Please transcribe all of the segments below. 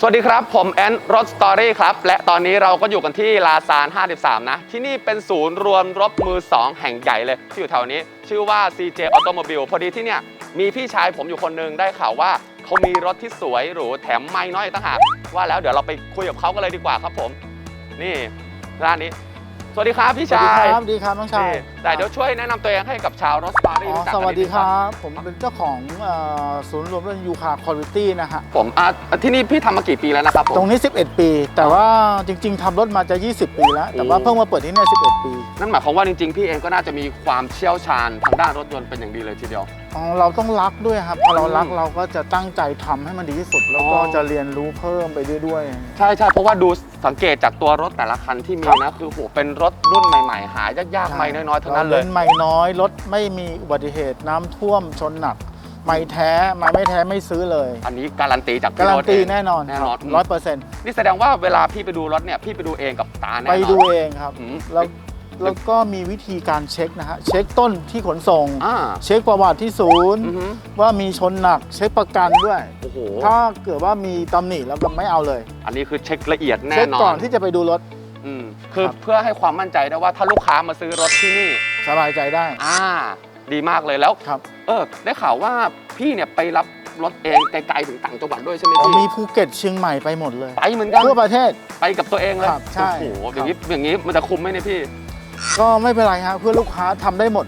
สวัสดีครับ ผมแอนรถสตอรี่ครับ และตอนนี้เราก็อยู่กันที่ลาซาน 53 นะ ที่นี่เป็นศูนย์รวมรถมือ 2 แห่งใหญ่เลย ที่อยู่แถวนี้ ชื่อว่า CJ Automobile พอดีที่เนี่ย มีพี่ชายผมอยู่คนหนึงได้ข่าวว่า เขามีรถที่สวยหรูแถมไม่น้อยต่างหากว่าแล้วเดี๋ยวเราไปคุยกับเขากันเลยดีกว่าครับผม นี่ร้านนี้ สวัสดีครับพี่สวัสชาดียครับดีครับน้องชายนี่แต่เดี๋ยวช่วยแนะนำตัวเองให้กับชาวรถสตอรี่อ๋อรู้จักสกันวัสนิดีนึงครับ ผมเป็นเจ้าของเอ่อศูนย์รวมรถยูคาคุณภาพนะฮะ ผมอะที่นี่พี่ทำมากี่ปีแล้วนะครับผม ตรงนี้ 11 ปี แต่ว่าจริง ๆทำรถมาจะ 20 ปีแล้ว แต่ว่าโอ้เพิ่งมาเปิดที่เนี่ย11 ปี นั่นหมายความว่าจริงๆ พี่เองก็น่าจะมีความเชี่ยวชาญทางด้านรถยนต์เป็นอย่างดีเลยทีเดียวอ๋อเราต้องรักด้วยครับพอเรารักอืมเราก็จะตั้งใจทำให้มันดีที่สุด แล้วก็อ๋อจะเรียนรู้เพิ่มไปด้วยใช่ใช่เพราะว่าดูสังเกตจากตัวรถแต่ละคันที่มีนะคือโหเป็นรถรุ่นใหม่ ๆ หายากๆๆไม่น้อยๆทั้งนั้นเลยราไม่น้อยรถไม่มีอุบัติเหตุน้ำท่วมชนหนักไม่แท้ไม่ไม่แท้ไม่ซื้อเลย อันนี้การันตีจากการันพี่โถตีเองแน่นอนแน่นอนร้อยเปอร์เซ็นต์นี่แสดงว่าเวลาพี่ไปดูรถเนี่ยพี่ไปดูเองกับตาแน่นอนไปดูเองครับอืมแล้ว แล้วก็มีวิธีการเช็คนะฮะเช็คต้นที่ขนส่ง อ่า เช็คประวัติที่ศูนย์ อือหือว่ามีชนหนักเช็คประกันด้วย โอ้โห ถ้าเกิดว่ามีตำหนิแล้วก็ไม่เอาเลย อันนี้คือเช็คละเอียดแน่เช็คนอก่อนนที่จะไปดูรถ อืมคือครับ เพื่อให้ความมั่นใจได้ว่าถ้าลูกค้ามาซื้อรถที่นี่ สบายใจได้อ่า ดีมากเลยแล้ว ครับเออ ได้ข่าวว่าพี่เนี่ยไปรับรถเองไกลๆถึงต่างจังหวัดด้วยใช่ไหมพี่มีภูเก็ตเชียงใหม่ไปหมดเลยไปเหมือนกันทั่วประเทศ ไปกับตัวเองเลยครับใช่โอ้โหครับอย่างนี้อย่างนี้มันจะคุ้มไหมเนี่ยพี่ ก็ไม่เป็นไรฮะเพื่อลูกค้าทำได้หมด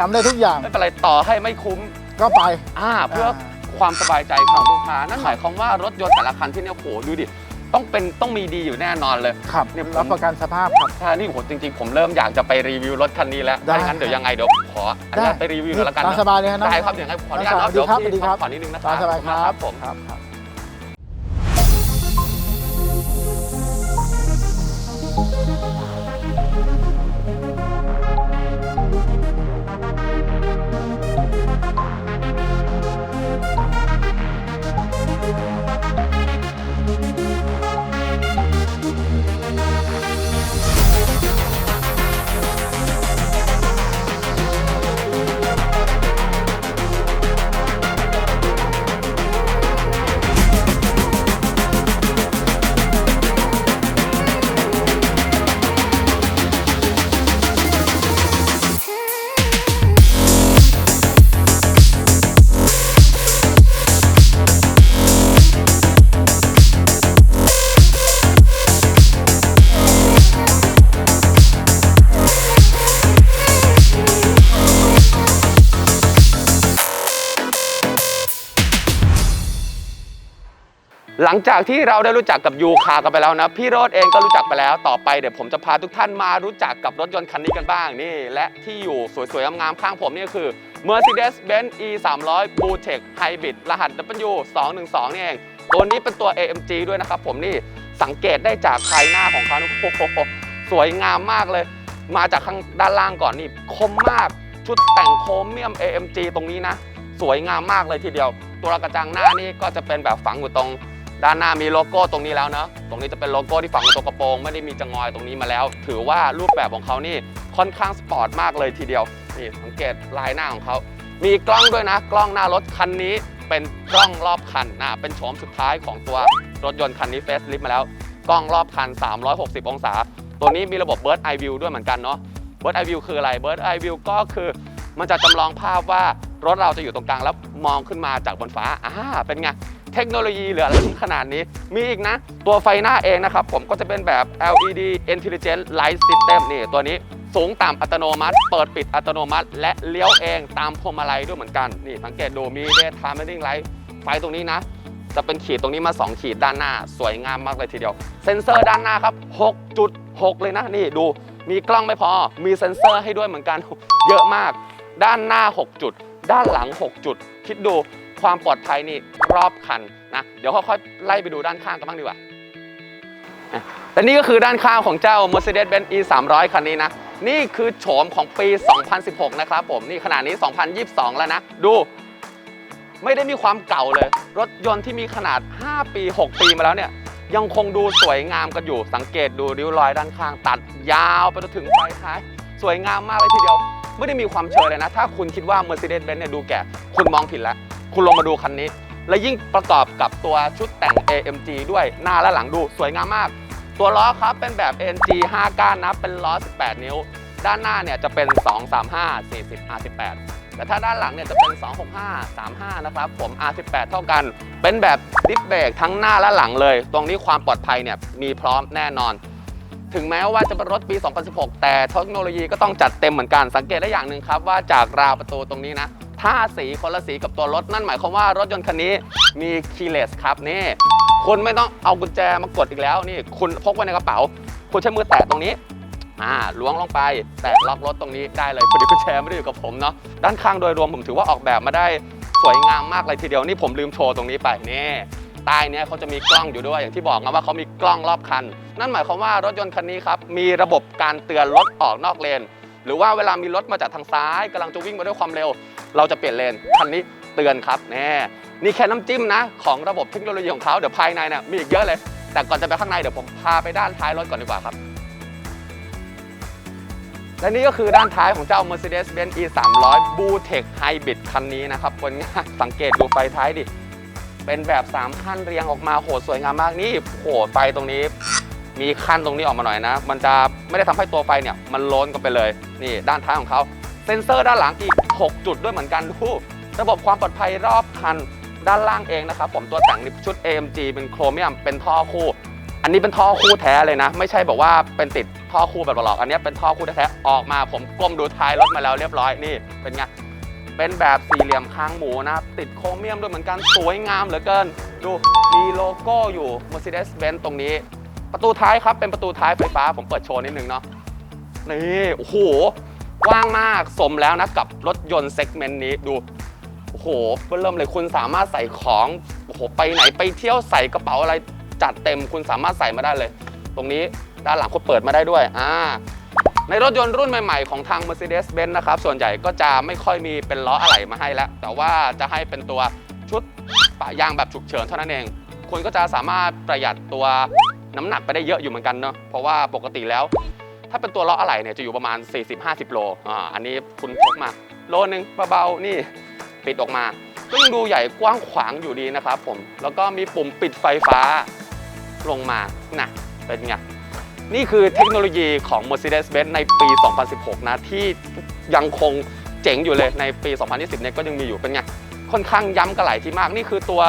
ทำได้ทุกอย่างไม่เป็นไรต่อให้ไม่คุ้มก็ไป อ่าเพื่ออ่าความสบายใจของลูกค้านั่นหมายความว่ารถยนต์แต่ละคันที่เนี่ยโหดูดิต้องเป็นต้องมีดีอยู่แน่นอนเลย ครับเนี่ยผม รับประกันสภาพครับ ถ้านี่โหจริงๆ ผมเริ่มอยากจะไปรีวิวรถคันนี้แล้วได้ถ้างั้นเดี๋ยวยังไงเดี๋ยวขออนุญาตไปรีวิวหน่อยละกันตามนะสบายเลยครับน้องได้ครับเดี๋ยวให้ขออนุญาตสเนาะวัสดีเดี๋ยวครับพี่สวัสดีครับขอนิดนึงนะคตารับมสบายครับผม ครับครับ หลังจากที่เราได้รู้จักกับยูคากันไปแล้วนะ พี่โรดเองก็รู้จักไปแล้วต่อไปเดี๋ยวผมจะพาทุกท่านมารู้จักกับรถยนต์คันนี้กันบ้างนี่ และที่อยู่สวยๆงามๆข้างผมนี่คือ Mercedes-Benz E 3 0 0 Blue Tech Hybrid รหัส W 2 1 2นี่เอง ตัวนี้เป็นตัว AMG ด้วยนะครับผมนี่สังเกตได้จากภายหน้าของเขานะโอ้โหสวยงามมากเลย มาจากข้างด้านล่างก่อนนี่คมมากชุดแต่งโครเมียม AMG ตรงนี้นะ สวยงามมากเลยทีเดียว ตัวกระจังหน้านี่ก็จะเป็นแบบฝังอยู่ตรง ด้านหน้ามีโลโก้ตรงนี้แล้วเนอะตรงนี้จะเป็นโลโก้ที่ฝังอยู่ตรงกระโปรงไม่ได้มีจะงอยตรงนี้มาแล้ว ถือว่ารูปแบบของเขานี่ค่อนข้างสปอร์ตมากเลยทีเดียวนี่สังเกตลายหน้าของเขามีกล้องด้วยนะ กล้องหน้ารถคันนี้เป็นกล้องรอบคันนะเป็นโฉมสุดท้ายของตัวรถยนต์คันนี้เฟสลิฟมาแล้ว กล้องรอบคัน 360 องศา ตัวนี้มีระบบ Bird Eye View ด้วยเหมือนกันเนาะ Bird Eye View คืออะไร Bird Eye View ก็คือมันจะจำลองภาพว่ารถเราจะอยู่ตรงกลางแล้วมองขึ้นมาจากบนฟ้าอ่าเป็นไง เทคโนโลยีเหลืออะไรที่ขนาดนี้ มีอีกนะ ตัวไฟหน้าเองนะครับผมก็จะเป็นแบบ LED Intelligent Light System นี่ตัวนี้สูงต่ำอัตโนมัติ เปิดปิดอัตโนมัติ และเลี้ยวเองตามพวงมาลัยด้วยเหมือนกัน นี่สังเกตดูมี Daytime Running Light ไฟตรงนี้นะ จะเป็นขีดตรงนี้มา 2 ขีดด้านหน้า สวยงามมากเลยทีเดียว เซ็นเซอร์ด้านหน้าครับ 6.6 เลยนะ นี่ดูมีกล้องไม่พอ มีเซ็นเซอร์ให้ด้วยเหมือนกัน เยอะมาก ด้านหน้า 6 จุด ด้านหลัง 6 จุด คิดดู ความปลอดภัยนี่รอบคันนะเดี๋ยวค่อยๆไล่ไปดูด้านข้างกันบ้างดีกว่าและนี่ก็คือด้านข้างของเจ้า Mercedes-Benz E 3 0 0คันนี้นะ นี่คือโฉมของปี 2016 นะครับผม นี่ขนาดนี้ 2022 แล้วนะ ดู ไม่ได้มีความเก่าเลย รถยนต์ที่มีขนาด 5 ปี 6 ปีมาแล้วเนี่ย ยังคงดูสวยงามกันอยู่ สังเกตดูริ้วรอยด้านข้าง ตัดยาวไปจนถึงไฟท้าย สวยงามมากเลยทีเดียว ไม่ได้มีความเชยเลยนะ ถ้าคุณคิดว่า Mercedes-Benz เนี่ยดูแก่ คุณมองผิดแล้ว คุณลองมาดูคันนี้ และยิ่งประกอบกับตัวชุดแต่ง AMG ด้วยหน้าและหลังดูสวยงามมาก ตัวล้อครับเป็นแบบ AMG 5ก้านนะเป็นล้อ 18 นิ้ว ด้านหน้าเนี่ยจะเป็น 235 40 R18 แต่ถ้าด้านหลังเนี่ยจะเป็น 265 35 นะครับผม R18 เท่ากัน เป็นแบบดิสเบรกทั้งหน้าและหลังเลย ตรงนี้ความปลอดภัยเนี่ยมีพร้อมแน่นอน ถึงแม้ว่าจะเป็นรถปี 2016 แต่เทคโนโลยีก็ต้องจัดเต็มเหมือนกันสังเกตได้อย่างหนึ่งครับว่าจากราวประตูตรงนี้นะถ้าสีคนละสีกับตัวรถนั่นหมายความว่ารถยนต์คันนี้มีคีย์เลสครับนี่คุณไม่ต้องเอากุญแจมากดอีกแล้วนี่ คุณพกไว้ในกระเป๋า คุณใช้มือแตะตรงนี้อ่าล้วงลงไป แตะล็อกรถตรงนี้ได้เลยพอดีกุญแจไม่ได้อยู่กับผมเนาะด้านข้างโดยรวมผมถือว่าออกแบบมาได้สวยงามมากเลยทีเดียวนี่ผมลืมโชว์ตรงนี้ไปนี่ ใต้เนี้ยเขาจะมีกล้องอยู่ด้วยอย่างที่บอกนะว่าเขามีกล้องรอบคัน นั่นหมายความว่ารถยนต์คันนี้ครับมีระบบการเตือนรถออกนอกเลน หรือว่าเวลามีรถมาจากทางซ้ายกำลังจะวิ่งมาด้วยความเร็ว เราจะเปลี่ยนเลนคันนี้เตือนครับแน่นี่แค่น้ำจิ้มนะ ของระบบเทคโนโลยีของเขาเดี๋ยวภายในเนี่ยมีอีกเยอะเลย แต่ก่อนจะไปข้างในเดี๋ยวผมพาไปด้านท้ายรถก่อนดีกว่าครับและนี่ก็คือด้านท้ายของเจ้า Mercedes-Benz E 3 0 0 Blue Tech Hybrid คันนี้นะครับคนงายสังเกตดูไฟท้ายดิ เป็นแบบ3ขั้นเรียงออกมาโหสวยงามมากนี่โหไฟตรงนี้ มีขั้นตรงนี้ออกมาหน่อยนะ มันจะไม่ได้ทำให้ตัวไฟเนี่ยมันล้นกันไปเลยนี่ด้านท้ายของเขาเซ็นเซอร์ด้านหลังอีก 6 จุดด้วยเหมือนกันดูระบบความปลอดภัยรอบคันด้านล่างเองนะครับผมตัวแต่งชุด AMG เป็นโครเมียมเป็นท่อคู่ อันนี้เป็นท่อคู่แท้เลยนะ ไม่ใช่บอกว่าเป็นติดท่อคู่แบบหลอกอันนี้เป็นท่อคู่แท้ๆออกมาผมก้มดูท้ายรถมาแล้วเรียบร้อยนี่เป็นไง เป็นแบบสี่เหลี่ยมค้างหมูนะครับติดโครเมียมด้วยเหมือนกันสวยงามเหลือเกิน ดูมีโลโก้อยู่ Mercedes-Benz ตรงนี้ ประตูท้ายครับเป็นประตูท้ายไฟฟ้าผมเปิดโชว์นิดนึงเนาะนี่โอ้โหกว้างมากสมแล้วนะกับรถยนต์เซกเมนต์นี้ดูโอ้โหเริ่มเลยคุณสามารถใส่ของโอ้โหไปไหนไปเที่ยวใส่กระเป๋าอะไรจัดเต็มคุณสามารถใส่มาได้เลย ตรงนี้ด้านหลังคุณเปิดมาได้ด้วยอ่า ในรถยนต์รุ่นใหม่ๆของทาง Mercedes-Benz นะครับ ส่วนใหญ่ก็จะไม่ค่อยมีเป็นล้ออะไหล่มาให้แล้ว แต่ว่าจะให้เป็นตัวชุดปะยางแบบฉุกเฉินเท่านั้นเอง คุณก็จะสามารถประหยัดตัวน้ำหนักไปได้เยอะอยู่เหมือนกันเนาะเพราะว่าปกติแล้ว ถ้าเป็นตัวล้ออะไหล่เนี่ยจะอยู่ประมาณ 40-50 โลอ่าอันนี้คุณพกมา โลนึงเบาๆนี่ปิดออกมาก็ยังดูใหญ่กว้างขวางอยู่ดีนะครับผมแล้วก็มีปุ่มปิดไฟฟ้าลงมาน่ะเป็นไง นี่คือเทคโนโลยีของ Mercedes-Benz ในปี 2016 นะ ที่ยังคงเจ๋งอยู่เลยในปี 2020 เนี่ยก็ยังมีอยู่เป็นไง ค่อนข้างย้ำกันหลายที่มาก นี่คือตัว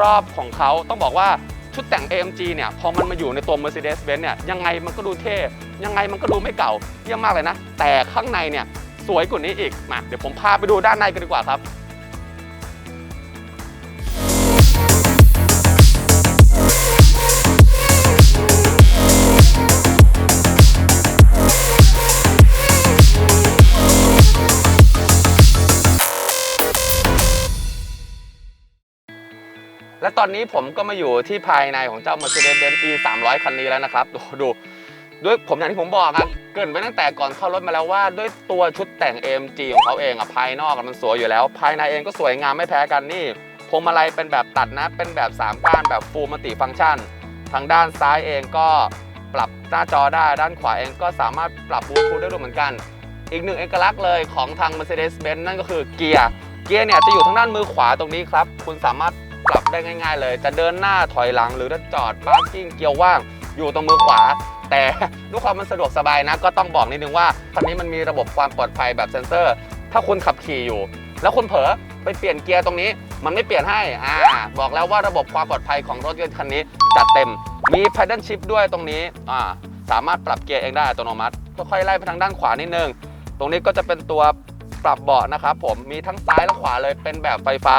รอบของเขาต้องบอกว่าชุดแต่ง AMG เนี่ยพอมันมาอยู่ในตัว Mercedes-Benz เนี่ยยังไงมันก็ดูเท่ ยังไงมันก็ดูไม่เก่าเยี่ยมมากเลยนะ แต่ข้างในเนี่ยสวยกว่านี้อีกมาเดี๋ยวผมพาไปดูด้านในกันดีกว่าครับ และตอนนี้ผมก็มาอยู่ที่ภายในของเจ้า Mercedes-Benz E 300คันนี้แล้วนะครับ ดูดูด้วยผมอย่างที่ผมบอกอะเกินไปตั้งแต่ก่อนเข้ารถมาแล้วว่า ด้วยตัวชุดแต่ง AMG ของเขาเองอะภายนอกมันสวยอยู่แล้ว ภายในเองก็สวยงามไม่แพ้กันนี่พวงมาลัยเป็นแบบตัดนะ เป็นแบบ 3 ก้านแบบ Full Multi Function ทางด้านซ้ายเองก็ปรับหน้าจอได้ ด้านขวาเองก็สามารถปรับบลูทูธได้ด้วยเหมือนกัน อีกหนึ่งเอกลักษณ์เลยของทาง Mercedes-Benz นั่นก็คือเกียร์ เกียร์เนี่ยจะอยู่ทางด้านมือขวาตรงนี้ครับ คุณสามารถ ปรับได้ง่าย ๆ เลย จะเดินหน้าถอยหลังหรือจะจอด p าร์กิ้งเกียร์ว่าง อยู่ตรงมือขวา แต่ด้วยความมันสะดวกสบายนะ ก็ต้องบอกนิดนึงว่าคันนี้มันมีระบบความปลอดภัยแบบเซ็นเซอร์ ถ้าคุณขับขี่อยู่ แล้วคุณเผลอไปเปลี่ยนเกียร์ตรงนี้ มันไม่เปลี่ยนให้อ่าบอกแล้วว่าระบบความปลอดภัยของรถยนต์คันนี้จัดเต็มมี paddle shift ด้วยตรงนี้อ่าสามารถปรับเกียร์เองได้อัตโนมัติค่อยๆไล่ไปทางด้านขวานิดนึงตรงนี้ก็จะเป็นตัวปรับเบาะนะครับผมมีทั้งซ้ายและขวาเลยเป็นแบบไฟฟ้า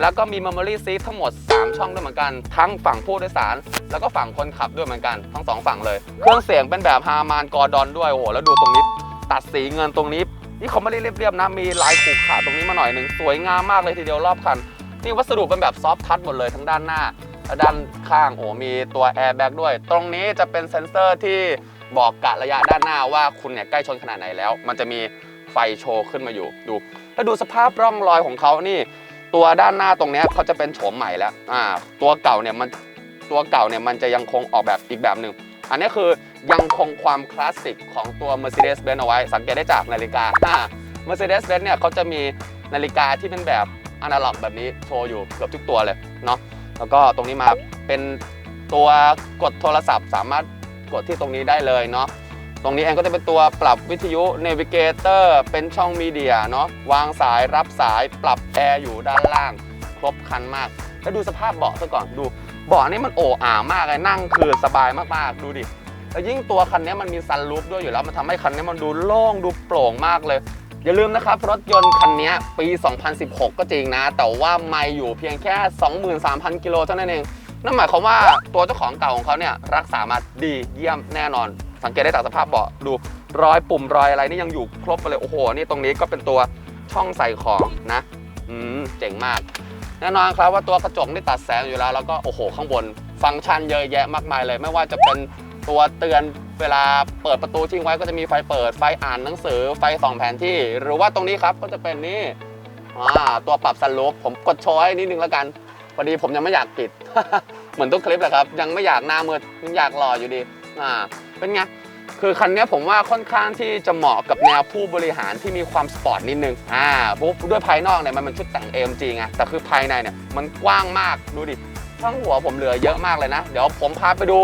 แล้วก็มี memory seat ทั้งหมด 3 ช่องด้วยเหมือนกัน ทั้งฝั่งผู้โดยสาร แล้วก็ฝั่งคนขับด้วยเหมือนกัน ทั้งสองฝั่งเลย เครื่องเสียงเป็นแบบฮามานกอร์ดอนด้วย โอ้โห แล้วดูตรงนี้ ตัดสีเงินตรงนี้ นี่เขาไม่ได้เรียบๆนะ มีลายขูกขาตรงนี้มาหน่อยหนึ่ง สวยงามมากเลยทีเดียวรอบคัน นี่วัสดุเป็นแบบซอฟทัชหมดเลยทั้งด้านหน้าและด้านข้าง โอ้มีตัวแอร์แบ็กด้วย ตรงนี้จะเป็นเซ็นเซอร์ที่บอกกะระยะด้านหน้าว่าคุณเนี่ยใกล้ชนขนาดไหนแล้ว มันจะมีไฟโชว์ขึ้นมาอยู่ ดู แล้วดูสภาพร่องรอยของเขานี่ ตัวด้านหน้าตรงนี้เขาจะเป็นโฉมใหม่แล้วอ่าตัวเก่าเนี่ยมันตัวเก่าเนี่ยมันจะยังคงออกแบบอีกแบบหนึ่งอันนี้คือยังคงความคลาสสิกของตัว Mercedes-Benz เอาไว้ สังเกตได้จากนาฬิกาอ่า Mercedes-Benz เนี่ยเขาจะมีนาฬิกาที่เป็นแบบอนาล็อกแบบนี้โชว์อยู่เกือบทุกตัวเลยเนาะแล้วก็ตรงนี้มาเป็นตัวกดโทรศัพท์สามารถกดที่ตรงนี้ได้เลยเนาะ ตรงนี้เองก็จะเป็นตัวปรับวิทยุ Navigator เป็นช่องมีเดียเนาะวางสายรับสายปรับแอร์อยู่ด้านล่าง ครบครันมาก แล้วดูสภาพเบาะซะก่อนดูเบาะนี่มันโอ่อ่ามากเลยนั่งคือสบายมากๆดูดิแล้วยิ่งตัวคันนี้มันมีซันรูฟด้วยอยู่แล้วมันทำให้คันนี้มันดูโล่งดูโปร่งมากเลย อย่าลืมนะครับ รถยนต์คันนี้ปี 2016 ก็จริงนะ แต่ว่าไม่อยู่เพียงแค่ 23,000 กิโลเท่านั้นเองนั่นหมายความว่าตัวเจ้าของเก่าของเขาเนี่ยรักษามาดีเยี่ยมแน่นอน สังเกตได้จากสภาพเบาะดูรอยปุ่มรอยอะไรนี่ยังอยู่ครบไปเลยโอ้โหนี่ตรงนี้ก็เป็นตัวช่องใส่ของนะอืมเจ๋งมาก แน่นอนครับว่าตัวกระจกนี่ตัดแสงอยู่แล้วแล้วก็โอ้โหข้างบน ฟังก์ชันเยอะแยะมากมายเลย ไม่ว่าจะเป็นตัวเตือนเวลาเปิดประตูทิ้งไว้ก็จะมีไฟเปิดไฟอ่านหนังสือไฟส่องแผนที่ หรือว่าตรงนี้ครับก็จะเป็นนี่อ่าตัวปรับซันรูฟผมกดชว์ให้นิดนึงแล้วกันพอดีผมยังไม่อยากปิด เหมือนทุกคลิปแหละครับ ยังไม่อยากหน้ามืดยังอยากหล่ออยู่ดีอ่า เป็นไงคือคันนี้ผมว่าค่อนข้างที่จะเหมาะกับแนวผู้บริหารที่มีความสปอร์ตนิดนึง อ่าด้วยภายนอกเนี่ยมันเป็นชุดแต่ง AMG ไง แต่คือภายในเนี่ยมันกว้างมากดูดิช่องหัวผมเหลือเยอะมากเลยนะ เดี๋ยวผมพาไปดู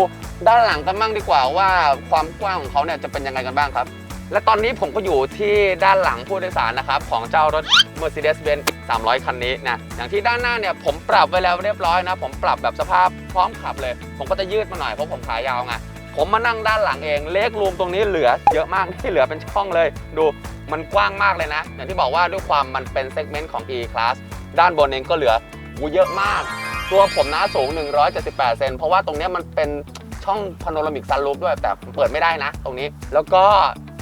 ด้านหลังกันบ้างดีกว่าว่าความกว้างของเขาเนี่ยจะเป็นยังไงกันบ้างครับ และตอนนี้ผมก็อยู่ที่ด้านหลังผู้โดยสารนะครับของเจ้ารถ Mercedes-Benz 300 คันนี้นะอย่างที่ด้านหน้าเนี่ยผมปรับไว้แล้วเรียบร้อยนะ ผมปรับแบบสภาพพร้อมขับเลย ผมก็จะยืดมาหน่อยเพราะผมขายาวไง ผมมานั่งด้านหลังเองเล็กรูมตรงนี้เหลือเยอะมากที่เหลือเป็นช่องเลย ดูมันกว้างมากเลยนะ อย่างที่บอกว่าด้วยความมันเป็นเซกเมนต์ของ E Class ด้านบนเองก็เหลืออูเยอะมาก ตัวผมหน้าสูง 178 เซนเพราะว่าตรงนี้มันเป็นช่องพาโนรามิกซันรูฟด้วยแต่เปิดไม่ได้นะ ตรงนี้ แล้วก็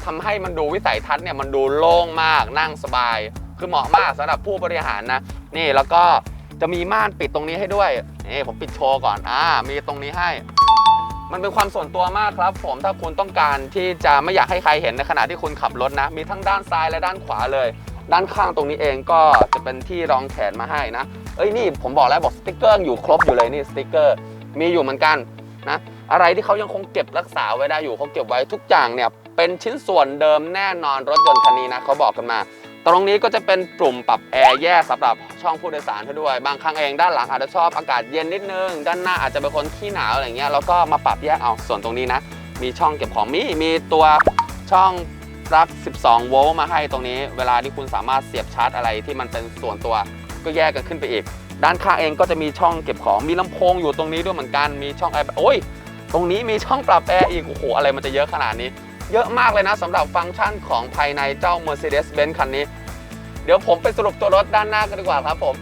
ทำให้มันดูวิสัยทัศน์เนี่ยมันดูโล่งมากนั่งสบาย คือเหมาะมากสำหรับผู้บริหารนะ นี่แล้วก็จะมีม่านปิดตรงนี้ให้ด้วยนี่ผมปิดโชว์ก่อนอ่ามีตรงนี้ให้ มันเป็นความส่วนตัวมากครับ ผมถ้าคุณต้องการที่จะไม่อยากให้ใครเห็นในขณะที่คุณขับรถนะ มีทั้งด้านซ้ายและด้านขวาเลย ด้านข้างตรงนี้เองก็จะเป็นที่รองแขนมาให้นะ เอ้ยนี่ผมบอกแล้วบอกสติ๊กเกอร์อยู่ครบอยู่เลยนี่สติ๊กเกอร์มีอยู่เหมือนกันนะอะไรที่เขายังคงเก็บรักษาไว้ได้อยู่เขาเก็บไว้ทุกอย่างเนี่ยเป็นชิ้นส่วนเดิมแน่นอนรถยนต์คันนี้นะเขาบอกกันมา ตรงนี้ก็จะเป็นปุ่มปรับแอร์แยกสำหรับช่องผู้โดยสารให้ด้วย บางครั้งเองด้านหลังอาจจะชอบอากาศเย็นนิดนึง ด้านหน้าอาจจะเป็นคนขี้หนาวอะไรเงี้ยแล้วก็มาปรับแยกเอาส่วนตรงนี้นะ มีช่องเก็บของมีมีตัวช่องปลั๊ก 12 โวลต์มาให้ตรงนี้ เวลาที่คุณสามารถเสียบชาร์จอะไรที่มันเป็นส่วนตัวก็แยกกันขึ้นไปอีก ด้านข้างเองก็จะมีช่องเก็บของมีลำโพงอยู่ตรงนี้ด้วยเหมือนกันมีช่องแอร์โอ้ยตรงนี้มีช่องปรับแอร์อีกโอ้โหอะไรมันจะเยอะขนาดนี้ เยอะมากเลยนะสำหรับฟังก์ชันของภายในเจ้า Mercedes-Benz คันนี้ เดี๋ยวผมไปสรุปตัวรถด้านหน้ากันดีกว่าครับผม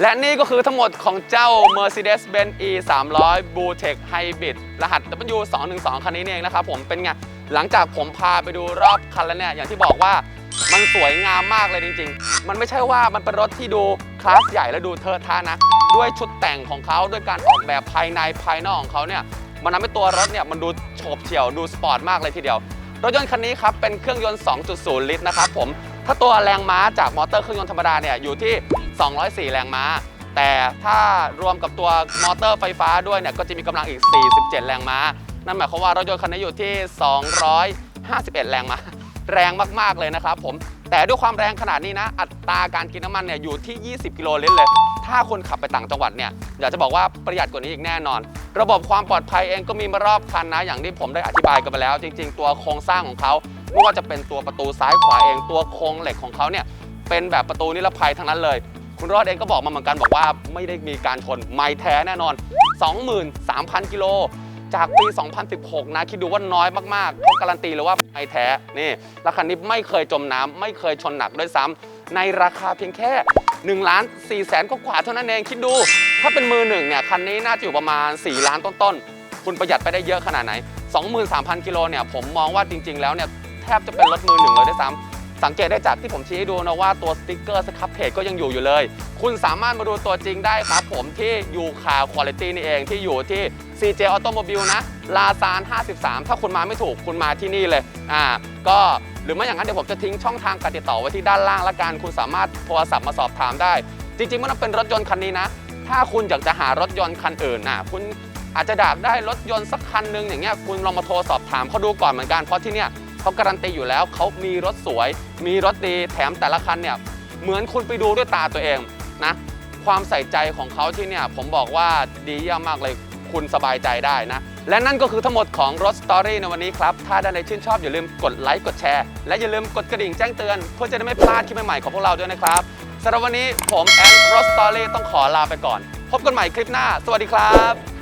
และนี่ก็คือทั้งหมดของเจ้า Mercedes-Benz E 300 Blue Tech Hybrid รหัส W 2 1 2คันนี้นี่เองนะครับผมเป็นไง หลังจากผมพาไปดูรอบคันแล้วเนี่ย อย่างที่บอกว่า มันสวยงามมากเลยจริง ๆ มันไม่ใช่ว่ามันเป็นรถที่ดูคลาสใหญ่และดูเทิดท่านะ ด้วยชุดแต่งของเขาด้วยการออกแบบภายในภายนอกของเขาเนี่ยมันทำให้ตัวรถเนี่ยมันดูโฉบเฉี่ยวดูสปอร์ตมากเลยทีเดียว รถยนต์คันนี้ครับเป็นเครื่องยนต์ 2.0 ลิตรนะครับผมถ้าตัวแรงม้าจากมอเตอร์เครื่องยนต์ธรรมดาเนี่ยอยู่ที่ 204 แรงม้า แต่ถ้ารวมกับตัวมอเตอร์ไฟฟ้าด้วยเนี่ยก็จะมีกำลังอีก 47 แรงม้า นั่นหมายความว่ารถยนต์คันนี้อยู่ที่ 251 แรงม้า แรงมากๆเลยนะครับผมแต่ด้วยความแรงขนาดนี้นะ อัตราการกินน้ำมันเนี่ยอยู่ที่ 20 กิโลลิตรเลย ถ้าคนขับไปต่างจังหวัดเนี่ยอยากจะบอกว่าประหยัดกว่านี้อีกแน่นอน ระบบความปลอดภัยเองก็มีมารอบคันนะ อย่างที่ผมได้อธิบายกันไปแล้ว จริง ๆ ตัวโครงสร้างของเขาไม่ว่าจะเป็นตัวประตูซ้ายขวาเองตัวโครงเหล็กของเขาเนี่ยเป็นแบบประตูนิรภัยทั้งนั้นเลย คุณรอดเองก็บอกมาเหมือนกันบอกว่าไม่ได้มีการชนไม่แท้แน่นอน 23,000 กิโล จากปี 2016 นะ คิดดูว่าน้อยมากๆเขาการันตีเลยว่าไม่แท้นี่แล้วคันนี้ไม่เคยจมน้ำไม่เคยชนหนักด้วยซ้ำในราคาเพียงแค่1ล้าน4แสนกว่าๆเท่านั้นเองคิดดู ถ้าเป็นมือหนึ่งเนี่ยคันนี้น่าจะอยู่ประมาณ 4 ล้านต้นๆ คุณประหยัดไปได้เยอะขนาดไหน 23,000 กิโลเนี่ยผมมองว่าจริง ๆ แล้วเนี่ยแทบจะเป็นรถมือหนึ่งเลยด้วยซ้ำ สังเกตได้จากที่ผมชี้ให้ดูนะว่าตัวสติกเกอร์สครับเพจก็ยังอยู่อยู่เลย คุณสามารถมาดูตัวจริงได้ครับผมที่ยูคาคุณภาพนี่เองที่อยู่ที่ CJ Automobile นะลาซาน 53 ถ้าคุณมาไม่ถูกคุณมาที่นี่เลยอ่าก็หรือไม่อย่างนั้นเดี๋ยวผมจะทิ้งช่องทางการติดต่อไว้ที่ด้านล่างละกันคุณสามารถโทรศัพท์มาสอบถามได้ จริงๆมันเป็นรถยนต์คันนี้นะ ถ้าคุณอยากจะหารถยนต์คันอื่นนะคุณอาจจะอยากได้รถยนต์สักคันหนึ่งอย่างเงี้ยคุณลองมาโทรสอบถามเขาดูก่อนเหมือนกันเพราะที่เนี่ย เขาการันตีอยู่แล้วเขามีรถสวย มีรถดีแถมแต่ละคันเนี่ยเหมือนคุณไปดูด้วยตาตัวเองนะความใส่ใจของเขาที่เนี่ยผมบอกว่าดีเยี่ยมมากเลยคุณสบายใจได้นะ และนั่นก็คือทั้งหมดของรถสตอรี่ในวันนี้ครับ ถ้าด้านใดชื่นชอบอย่าลืมกดไลค์กดแชร์ และอย่าลืมกดกระดิ่งแจ้งเตือน เพื่อจะได้ไม่พลาดคลิปใหม่ๆของพวกเราด้วยนะครับสำหรับวันนี้ผมแอนรถสตอรี่ต้องขอลาไปก่อน พบกันใหม่คลิปหน้า สวัสดีครับ